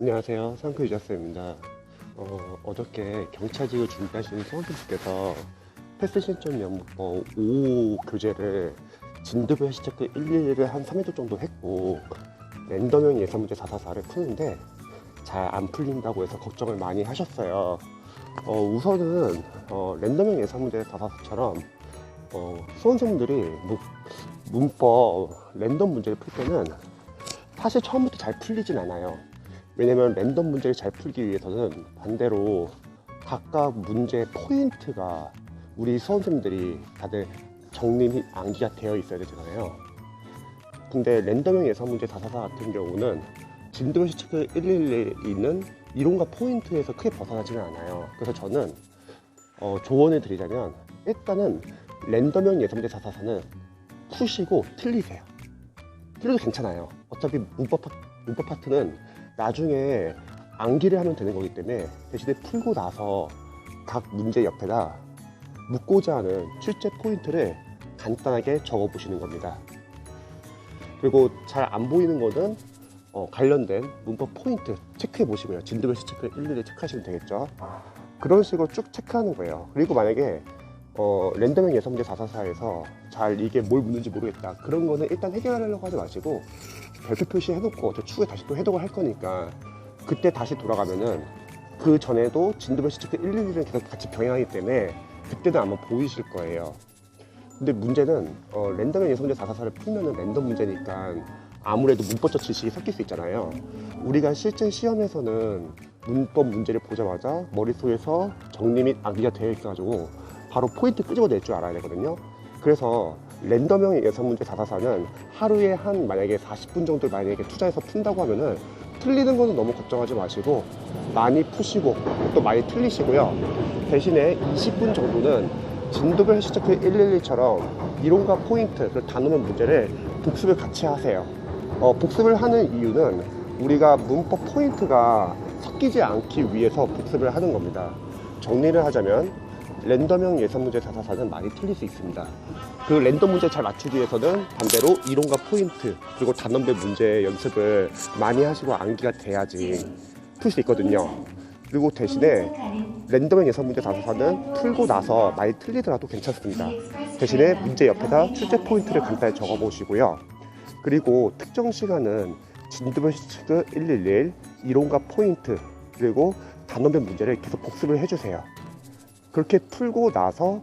안녕하세요. 상크 유자스입니다. 어, 어저께 경찰직을 준비하시는 수험생분께서 패스 신청 연법 5 교재를 진도별 시체크 111을 한 3회도 정도 했고 랜덤형 예상문제 444를 푸는데 잘 안 풀린다고 해서 걱정을 많이 하셨어요. 어, 우선은 어, 랜덤형 예상문제 444처럼 어, 수험생분들이 문- 문법 랜덤 문제를 풀 때는 사실 처음부터 잘 풀리진 않아요. 왜냐면 랜덤 문제를 잘 풀기 위해서는 반대로 각각 문제의 포인트가 우리 수험생들이 다들 정리 및 암기가 되어 있어야 되잖아요. 근데 랜덤형 예상 문제 444 같은 경우는 진도시 체크 111에 있는 이론과 포인트에서 크게 벗어나지는 않아요. 그래서 저는 어, 조언을 드리자면 일단은 랜덤형 예상 문제 444는 푸시고 틀리세요. 틀려도 괜찮아요. 어차피 문법, 파- 문법 파트는 나중에 암기를 하면 되는 거기 때문에 대신에 풀고 나서 각 문제 옆에다 묻고자 하는 출제 포인트를 간단하게 적어 보시는 겁니다. 그리고 잘 안 보이는 거는 어, 관련된 문법 포인트 체크해 보시고요. 진도별시 체크 일일이 체크하시면 되겠죠. 그런 식으로 쭉 체크하는 거예요. 그리고 만약에 어, 랜덤형 예상문제 444에서 잘 이게 뭘 묻는지 모르겠다. 그런 거는 일단 해결하려고 하지 마시고 별표 표시 해놓고 저 추후에 다시 또 해독을 할 거니까 그때 다시 돌아가면은 그 전에도 진도별 시체크 111을 계속 같이 병행하기 때문에 그때는 아마 보이실 거예요. 근데 문제는 어, 랜덤형 예상문제 444를 풀면은 랜덤 문제니까 아무래도 문법적 지식이 섞일 수 있잖아요. 우리가 실제 시험에서는 문법 문제를 보자마자 머릿속에서 정리 및 암기가 되어 있어가지고 바로 포인트 끄집어낼 줄 알아야 되거든요. 그래서 랜덤형 예상문제 444는 하루에 한 만약에 40분 정도 만약에 투자해서 푼다고 하면은 틀리는 거는 너무 걱정하지 마시고 많이 푸시고 또 많이 틀리시고요. 대신에 20분 정도는 진도별 시체크 111처럼 이론과 포인트, 그 단어면 문제를 복습을 같이 하세요. 어, 복습을 하는 이유는 우리가 문법 포인트가 섞이지 않기 위해서 복습을 하는 겁니다. 정리를 하자면 랜덤형 예상 문제 444는 많이 틀릴 수 있습니다. 그 랜덤 문제 잘 맞추기 위해서는 반대로 이론과 포인트 그리고 단원별 문제 연습을 많이 하시고 암기가 돼야지 풀 수 있거든요. 그리고 대신에 랜덤형 예상 문제 444는 풀고 나서 많이 틀리더라도 괜찮습니다. 대신에 문제 옆에다 출제 포인트를 간단히 적어 보시고요. 그리고 특정 시간은 시측 111 이론과 포인트 그리고 단원별 문제를 계속 복습을 해주세요. 그렇게 풀고 나서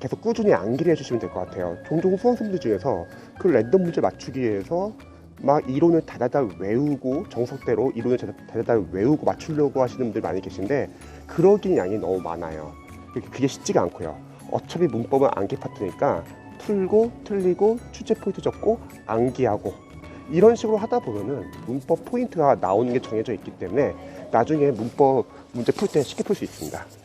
계속 꾸준히 암기를 해주시면 될 것 같아요. 종종 수험생들 중에서 그 랜덤 문제 맞추기 위해서 막 이론을 다다다 외우고 정석대로 이론을 다다다 외우고 맞추려고 하시는 분들 많이 계신데 그러긴 양이 너무 많아요. 그게 쉽지가 않고요. 어차피 문법은 암기 파트니까 풀고 틀리고 출제 포인트 적고 암기하고 이런 식으로 하다 보면은 문법 포인트가 나오는 게 정해져 있기 때문에 나중에 문법 문제 풀 때 쉽게 풀 수 있습니다.